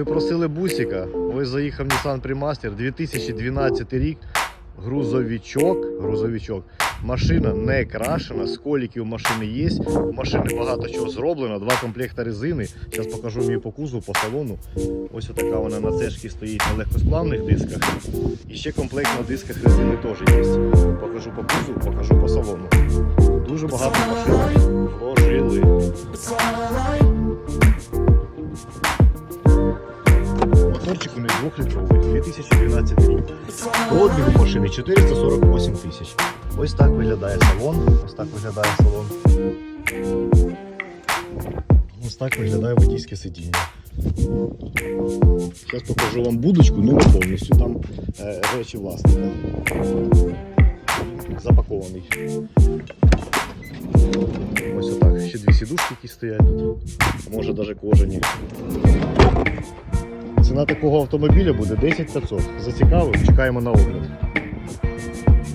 Ви просили бусика, ось заїхав Nissan Primaster, 2012 рік, грузовичок, грузовичок. Машина не крашена, сколіки у машини є. У машини багато чого зроблено, два комплекти резини. Зараз покажу її по кузову, по салону. Ось отака вона на цешці стоїть на легкосплавних дисках. І ще комплект на дисках резини теж є. Покажу по кузову, покажу по салону. Дуже багато машин вложили. Моторчик у них 2-літровий, 2012 рік. По обігу машини 448 тисяч. Ось так виглядає салон. Ось так виглядає салон. Ось так виглядає водійське сидіння. Зараз покажу вам будочку, ну не повністю. Там е, речі власника. Запакований. Ось отак. Ще дві сідушки, які стоять тут. Може навіть кожані. Ціна такого автомобіля буде 10 500. Зацікавив, чекаємо на огляд.